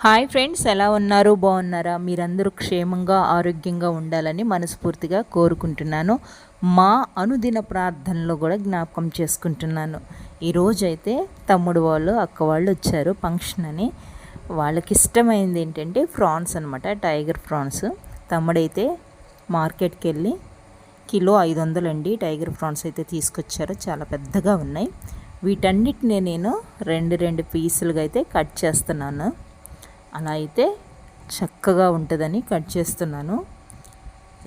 Hi friends ఎలా ఉన్నారు? బాగున్నారా? మీరందరూ క్షేమంగా ఆరోగ్యంగా ఉండాలని మనస్ఫూర్తిగా కోరుకుంటున్నాను. మా అనుదిన ప్రార్థనలో కూడా జ్ఞాపకం చేసుకుంటున్నాను. ఈరోజైతే తమ్ముడు వాళ్ళు అక్క వాళ్ళు వచ్చారు ఫంక్షన్ అని. వాళ్ళకి ఇష్టమైంది ఏంటంటే ఫ్రాన్స్ అనమాట టైగర్ ఫ్రాన్స్. తమ్ముడైతే మార్కెట్కి వెళ్ళి కిలో ఐదు వందలండి టైగర్ ఫ్రాన్స్ అయితే తీసుకొచ్చారు. చాలా పెద్దగా ఉన్నాయి. వీటన్నిటిని నేను రెండు రెండు పీసులుగా అయితే కట్ చేస్తున్నాను. అలా అయితే చక్కగా ఉంటుందని కట్ చేస్తున్నాను.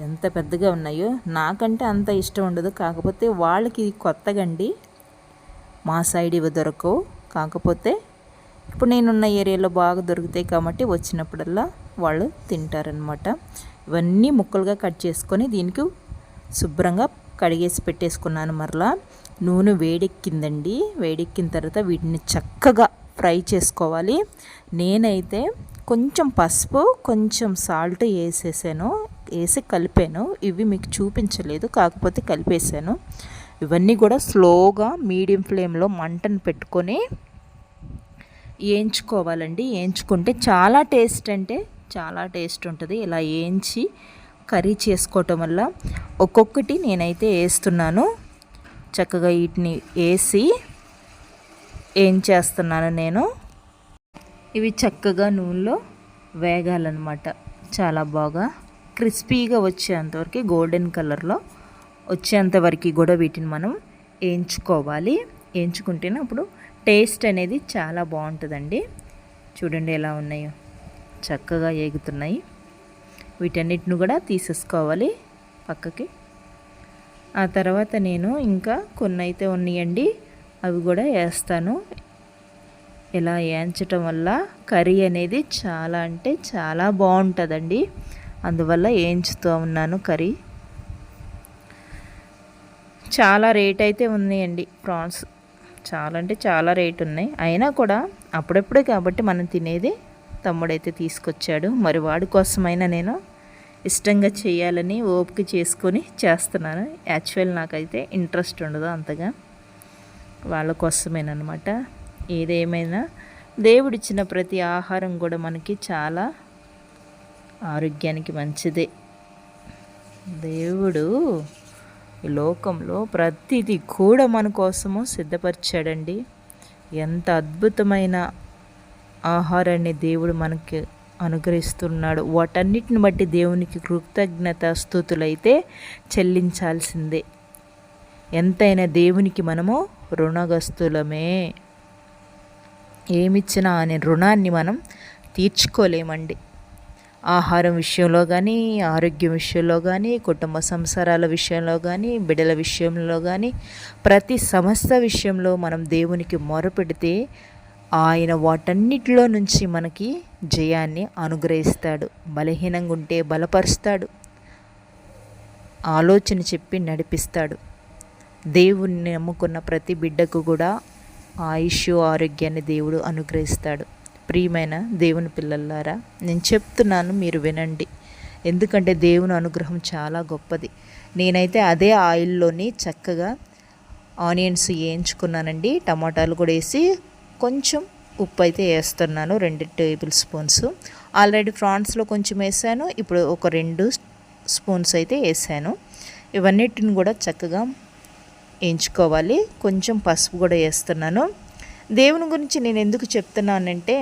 ఎంత పెద్దగా ఉన్నాయో నాకంటే అంత ఇష్టం ఉండదు. కాకపోతే వాళ్ళకి కొత్తగండి మా సైడ్ ఇవి దొరకవు. కాకపోతే ఇప్పుడు నేనున్న ఏరియాలో బాగా దొరుకుతాయి కాబట్టి వచ్చినప్పుడల్లా వాళ్ళు తింటారనమాట ఇవన్నీ ముక్కలుగా కట్ చేసుకొని దీనికి శుభ్రంగా కడిగేసి పెట్టేసుకున్నాను మరలా. నూనె వేడెక్కిందండి. వేడెక్కిన తర్వాత వీటిని చక్కగా ఫ్రై చేసుకోవాలి. నేనైతే కొంచెం పసుపు కొంచెం సాల్ట్ వేసేసాను. వేసి కలిపాను. ఇవి మీకు చూపించలేదు కాకపోతే కలిపేసాను. ఇవన్నీ కూడా స్లోగా మీడియం ఫ్లేమ్లో మంటను పెట్టుకొని వేయించుకోవాలండి వేయించుకుంటే చాలా టేస్ట్ అంటే చాలా టేస్ట్ ఉంటుంది. ఇలా వేయించి కర్రీ చేసుకోవటం వల్ల ఒక్కొక్కటి నేనైతే వేస్తున్నాను. చక్కగా వీటిని వేసి ఏం చేస్తున్నాను నేను? ఇవి చక్కగా నూనెలో వేగాలన్నమాట. చాలా బాగా క్రిస్పీగా వచ్చేంతవరకు గోల్డెన్ కలర్లో వచ్చేంతవరకు కూడా వీటిని మనం వేయించుకోవాలి వేయించుకుంటేనే అప్పుడు టేస్ట్ అనేది చాలా బాగుంటుందండి. చూడండి ఎలా ఉన్నాయో. చక్కగా ఏగుతున్నాయి. వీటన్నిటిని కూడా తీసేసుకోవాలి పక్కకి. ఆ తర్వాత నేను ఇంకా కొన్ని అయితే ఉన్నాయండి. అవి కూడా వేస్తాను. ఇలా వేయించటం వల్ల కర్రీ అనేది చాలా అంటే చాలా బాగుంటుందండి. అందువల్ల వేయించుతూ ఉన్నాను కర్రీ. చాలా రేట్ అయితే ఉన్నాయండి ప్రాన్స్. చాలా అంటే చాలా రేట్ ఉన్నాయి. అయినా కూడా అప్పుడప్పుడే కాబట్టి మనం తినేది తమ్ముడైతే తీసుకొచ్చాడు. మరి వాడి కోసమైనా నేను ఇష్టంగా చేయాలని ఓపిక చేసుకొని చేస్తున్నాను. యాక్చువల్ నాకైతే ఇంట్రెస్ట్ ఉండదు అంతగా. వాళ్ళ కోసమేనమాట ఏదేమైనా దేవుడిచ్చిన ప్రతి ఆహారం కూడా మనకి చాలా ఆరోగ్యానికి మంచిదే. దేవుడు ఈ లోకంలో ప్రతిదీ కూడా మన కోసము సిద్ధపరిచాడండి. ఎంత అద్భుతమైన ఆహారాన్ని దేవుడు మనకి అనుగ్రహిస్తున్నాడు. వాటన్నిటిని బట్టి దేవునికి కృతజ్ఞత స్థుతులైతే చెల్లించాల్సిందే. ఎంతైనా దేవునికి మనము రుణగస్తులమే ఏమిచ్చినా అనే రుణాన్ని మనం తీర్చుకోలేమండి. ఆహారం విషయంలో కానీ ఆరోగ్యం విషయంలో కానీ కుటుంబ సంసారాల విషయంలో కానీ బిడ్డల విషయంలో కానీ ప్రతి సమస్త విషయంలో మనం దేవునికి మొరపెడితే ఆయన వాటన్నిటిలో నుంచి మనకి జయాన్ని అనుగ్రహిస్తాడు. బలహీనంగా ఉంటే బలపరుస్తాడు. ఆలోచన చెప్పి నడిపిస్తాడు. దేవుణ్ణి నమ్ముకున్న ప్రతి బిడ్డకు కూడా ఆయుష్ ఆరోగ్యాన్ని దేవుడు అనుగ్రహిస్తాడు. ప్రియమైన దేవుని పిల్లలారా నేను చెప్తున్నాను మీరు వినండి. ఎందుకంటే దేవుని అనుగ్రహం చాలా గొప్పది. నేనైతే అదే ఆయిల్లోని చక్కగా ఆనియన్స్ వేయించుకున్నానండి. టమాటాలు కూడా వేసి కొంచెం ఉప్పు అయితే వేస్తున్నాను రెండు టేబుల్ స్పూన్స్. ఆల్రెడీ ఫ్రాన్స్లో కొంచెం వేసాను ఇప్పుడు ఒక రెండు స్పూన్స్ అయితే వేసాను. ఇవన్నిటిని కూడా చక్కగా వేయించుకోవాలి కొంచెం పసుపు కూడా వేస్తున్నాను. దేవుని గురించి నేను ఎందుకు చెప్తున్నానంటే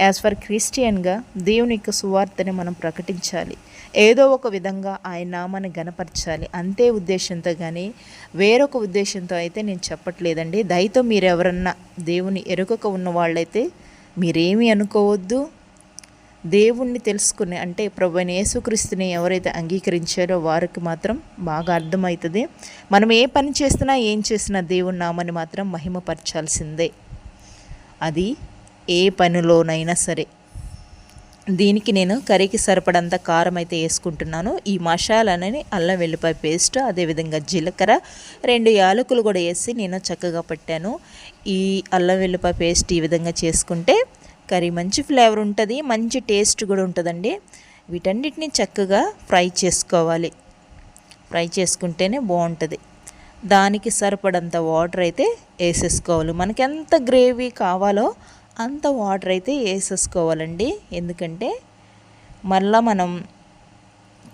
యాజ్ ఫర్ క్రిస్టియన్గా దేవుని యొక్క సువార్తని మనం ప్రకటించాలి. ఏదో ఒక విధంగా ఆయన నామాన్ని గనపరచాలి అంతే ఉద్దేశంతో కానీ వేరొక ఉద్దేశంతో అయితే నేను చెప్పట్లేదండి. దయతో మీరు ఎవరన్నా దేవుని ఎరుకక ఉన్న వాళ్ళైతే మీరేమీ అనుకోవద్దు. దేవుణ్ణి తెలుసుకుని అంటే ప్రభు యేసుక్రీస్తుని ఎవరైతే అంగీకరించారో వారికి మాత్రం బాగా అర్థమవుతుంది. మనం ఏ పని చేస్తున్నా ఏం చేసినా దేవుని నామని మాత్రం మహిమపరచాల్సిందే. అది ఏ పనిలోనైనా సరే. దీనికి నేను కర్రీకి సరిపడంత కారం అయితే వేసుకుంటున్నాను. ఈ మసాలాని అల్లం వెల్లిపాయ పేస్ట్ అదేవిధంగా జీలకర్ర రెండు యాలకులు కూడా వేసి నేను చక్కగా పట్టాను. ఈ అల్లం వెల్లిపాయ పేస్ట్ ఈ విధంగా చేసుకుంటే కర్రీ మంచి ఫ్లేవర్ ఉంటుంది మంచి టేస్ట్ కూడా ఉంటుందండి. వీటన్నిటిని చక్కగా ఫ్రై చేసుకోవాలి. ఫ్రై చేసుకుంటేనే బాగుంటుంది. దానికి సరిపడంత వాటర్ అయితే వేసేసుకోవాలి. మనకి ఎంత గ్రేవీ కావాలో అంత వాటర్ అయితే వేసేసుకోవాలండి. ఎందుకంటే మళ్ళా మనం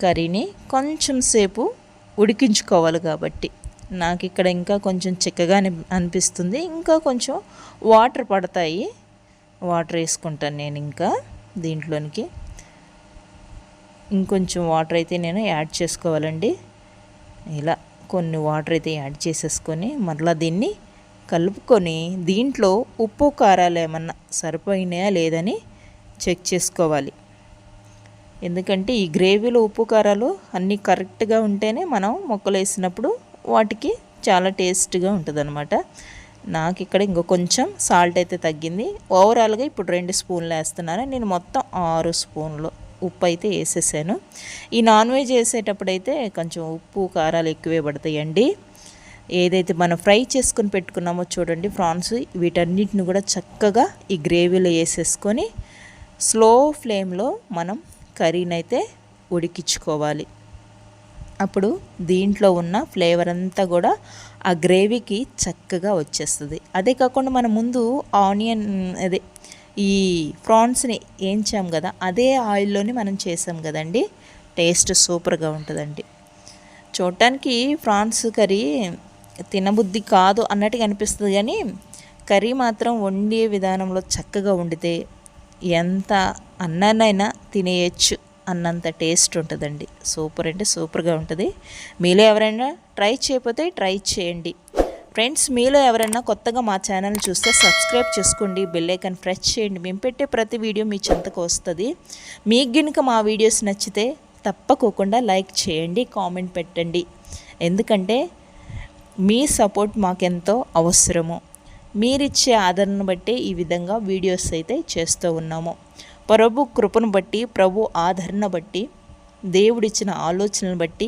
కర్రీని కొంచెం సేపు ఉడికించుకోవాలి కాబట్టి. నాకు ఇక్కడ ఇంకా కొంచెం చిక్కగా అనిపిస్తుంది. ఇంకా కొంచెం వాటర్ పడతాయి. వాటర్ వేసుకుంటాను నేను ఇంకా దీంట్లోనికి. ఇంకొంచెం వాటర్ అయితే నేను యాడ్ చేసుకోవాలండి. ఇలా కొన్ని వాటర్ అయితే యాడ్ చేసేసుకొని మరలా దీన్ని కలుపుకొని దీంట్లో ఉప్పు కారాలు ఏమన్నా సరిపోయినాయా లేదని చెక్ చేసుకోవాలి. ఎందుకంటే ఈ గ్రేవీలో ఉప్పు కారాలు అన్నీ కరెక్ట్గా ఉంటేనే మనం మొక్కలు వేసినప్పుడు వాటికి చాలా టేస్ట్గా ఉంటుంది అనమాట నాకు ఇక్కడ ఇంకో కొంచెం సాల్ట్ అయితే తగ్గింది. ఓవరాల్గా ఇప్పుడు రెండు స్పూన్లు వేస్తున్నాను. నేను మొత్తం ఆరు స్పూన్లు ఉప్పు అయితే వేసేసాను. ఈ నాన్ వెజ్ వేసేటప్పుడు అయితే కొంచెం ఉప్పు కారాలు ఎక్కువే పడతాయండి. ఏదైతే మనం ఫ్రై చేసుకుని పెట్టుకున్నామో చూడండి ఫ్రాన్స్ వీటన్నిటిని కూడా చక్కగా ఈ గ్రేవీలో వేసేసుకొని స్లో ఫ్లేమ్లో మనం కర్రీని అయితే ఉడికించుకోవాలి. అప్పుడు దీంట్లో ఉన్న ఫ్లేవర్ అంతా కూడా ఆ గ్రేవీకి చక్కగా వచ్చేస్తుంది. అదే కాకుండా మనం ముందు ఆనియన్ అదే ఈ ప్రాన్స్ని ఏంచాం కదా అదే ఆయిల్లోనే మనం చేసాం కదండి. టేస్ట్ సూపర్గా ఉంటుందండి. చూడటానికి ఫ్రాన్స్ కర్రీ తినబుద్ధి కాదు అన్నట్టుగా అనిపిస్తుంది కానీ కర్రీ మాత్రం వండే విధానంలో చక్కగా వండితే ఎంత అన్నానైనా తినేయచ్చు. అన్నంత టేస్ట్ ఉంటుందండి. సూపర్ అంటే సూపర్గా ఉంటుంది. మీలో ఎవరైనా ట్రై చేయకపోతే ట్రై చేయండి. ఫ్రెండ్స్ మీలో ఎవరైనా కొత్తగా మా ఛానల్ చూస్తే సబ్స్క్రైబ్ చేసుకోండి. బెల్లైకన్ ప్రెస్ చేయండి. మేము పెట్టే ప్రతి వీడియో మీ చెంతకు వస్తుంది. మీకు గనుక మా వీడియోస్ నచ్చితే తప్పకోకుండా లైక్ చేయండి కామెంట్ పెట్టండి. ఎందుకంటే మీ సపోర్ట్ మాకెంతో అవసరము. మీరిచ్చే ఆదరణ బట్టి ఈ విధంగా వీడియోస్ అయితే చేస్తూ ఉన్నాము. ప్రభు కృపను బట్టి ప్రభు ఆదరణ బట్టి దేవుడిచ్చిన ఆలోచనలను బట్టి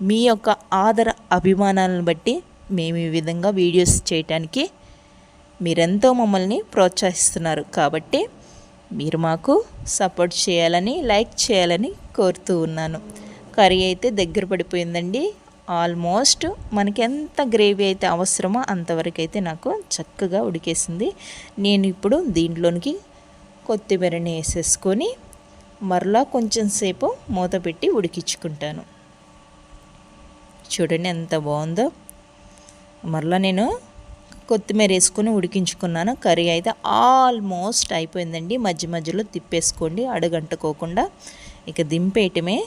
మీ యొక్క ఆదర అభిమానాలను బట్టి మేము ఈ విధంగా వీడియోస్ చేయటానికి మీరెంతో మమ్మల్ని ప్రోత్సహిస్తున్నారు. కాబట్టి మీరు మాకు సపోర్ట్ చేయాలని లైక్ చేయాలని కోరుతూ ఉన్నాను. కర్రీ అయితే దగ్గర పడిపోయిందండి. ఆల్మోస్ట్ మనకి ఎంత గ్రేవీ అయితే అవసరమో అంతవరకు అయితే నాకు చక్కగా ఉడికేసింది. నేను ఇప్పుడు దీంట్లోనికి కొత్తిమీరని వేసేసుకొని మరలా కొంచెం సేపు మూత పెట్టి ఉడికించుకుంటాను. చూడండి ఎంత బాగుందో. మరలా నేను కొత్తిమీర వేసుకొని ఉడికించుకున్నాను. కర్రీ అయితే ఆల్మోస్ట్ అయిపోయిందండి. మధ్య మధ్యలో తిప్పేసుకోండి అడుగంటుకోకుండా. ఇక దింపేయటమే.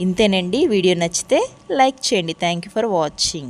ఇంతేనండి. వీడియో నచ్చితే లైక్ చేయండి. Thank you for watching